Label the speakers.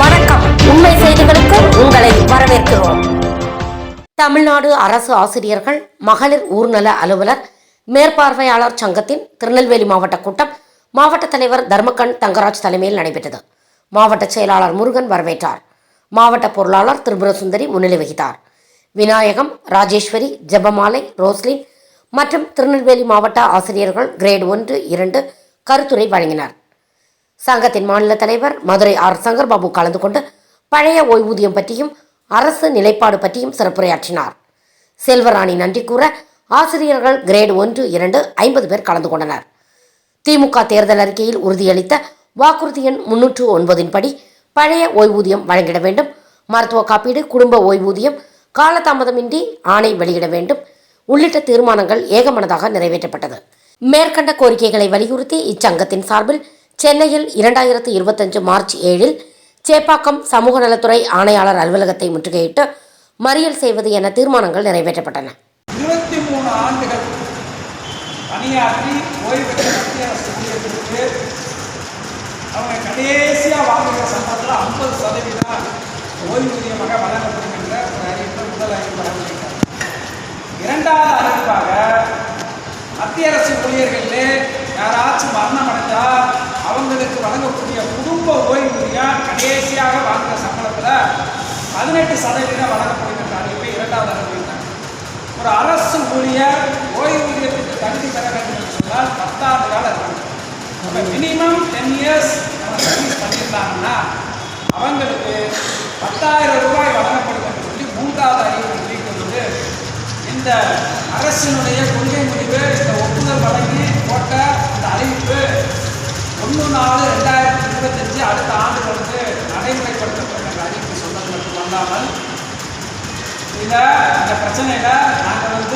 Speaker 1: வணக்கம். உண்மை செய்திகளுக்கு உங்களை வரவேற்கிறோம். தமிழ்நாடு அரசு ஆசிரியர்கள் மகளிர் ஊர்நல அலுவலர் மேற்பார்வையாளர் சங்கத்தின் திருநெல்வேலி மாவட்ட கூட்டம் மாவட்ட தலைவர் தர்மகண் தங்கராஜ் தலைமையில் நடைபெற்றது. மாவட்ட செயலாளர் முருகன் வரவேற்றார். மாவட்ட பொருளாளர் திரிபுர சுந்தரி முன்னிலை வகித்தார். விநாயகம் ராஜேஸ்வரி ஜெபமாலை ரோஸ்லின் மற்றும் திருநெல்வேலி மாவட்ட ஆசிரியர்கள் கிரேட் ஒன்று இரண்டு கருத்துரை வழங்கினர். சங்கத்தின் மாநில தலைவர் மதுரை ஆர் சங்கர்பாபு கலந்து கொண்டு பழைய ஓய்வூதியம் பற்றியும் அரசு நிலைப்பாடு பற்றியும் சிறப்புரையாற்றினார். செல்வராணி நன்றி கூற ஆசிரியர்கள் கிரேட் ஒன்று இரண்டு ஐம்பது பேர் கலந்து கொண்டனர். திமுக தேர்தல் அறிக்கையில் உறுதியளித்த வாக்குறுதி எண் முன்னூற்று ஒன்பதின் படி பழைய ஓய்வூதியம் வழங்கிட வேண்டும். மருத்துவ காப்பீடு குடும்ப ஓய்வூதியம் காலதாமதமின்றி ஆணை வெளியிட வேண்டும். உள்ளிட்ட தீர்மானங்கள் ஏகமனதாக நிறைவேற்றப்பட்டது. மேற்கண்ட கோரிக்கைகளை வலியுறுத்தி இச்சங்கத்தின் சார்பில் சென்னையில் இரண்டாயிரத்து இருபத்தஞ்சு மார்ச் ஏழில் சேப்பாக்கம் சமூக நலத்துறை ஆணையாளர் அலுவலகத்தை முற்றுகையிட்டு மறியல் செய்வது என தீர்மானங்கள் நிறைவேற்றப்பட்டன.
Speaker 2: இருபத்தி மூணு ஆண்டுகள் பணியாற்றி ஓய்வு மத்திய அரசு ஊழியர்களுக்கு அவங்க கடைசியாக வாங்குகிற சம்பளத்தில் ஐம்பது சதவீதம் ஓய்வூதியமாக ஒரு முதல் அறிவிப்பு இரண்டாவது அறிவிப்பாக மத்திய அரசு ஊழியர்களிலே யாராச்சும் மரணம் அடைந்தால் அவங்களுக்கு வழங்கக்கூடிய குடும்ப ஓய்வூதியம் கடைசியாக வாங்குகிற சம்பளத்தில் பதினெட்டு சதவீதம் வழங்கப்படுகிற அறிவிப்பை இரண்டாவது அறிவித்தாங்க ஒரு அரசு ஊழியர் ஓய்வூதியத்துக்கு தகுதி பெற வேண்டும் என்று சொன்னால் பத்தாண்டு காலம் இருக்கணும் மினிமம் டென் இயர்ஸ் நம்ம சர்வீஸ் பண்ணியிருந்தாங்கன்னா அவங்களுக்கு பத்தாயிரம் ரூபாய் வழங்கப்படும் என்று சொல்லி மூன்றாவது அறிவிப்பு வெளியிட்டு இந்த அரசினுடைய கொள்கை முடிவு இந்த ஒப்புதல் வழங்கி சொன்னது மட்டும் இந்த பிரச்சனையில் நாங்கள் வந்து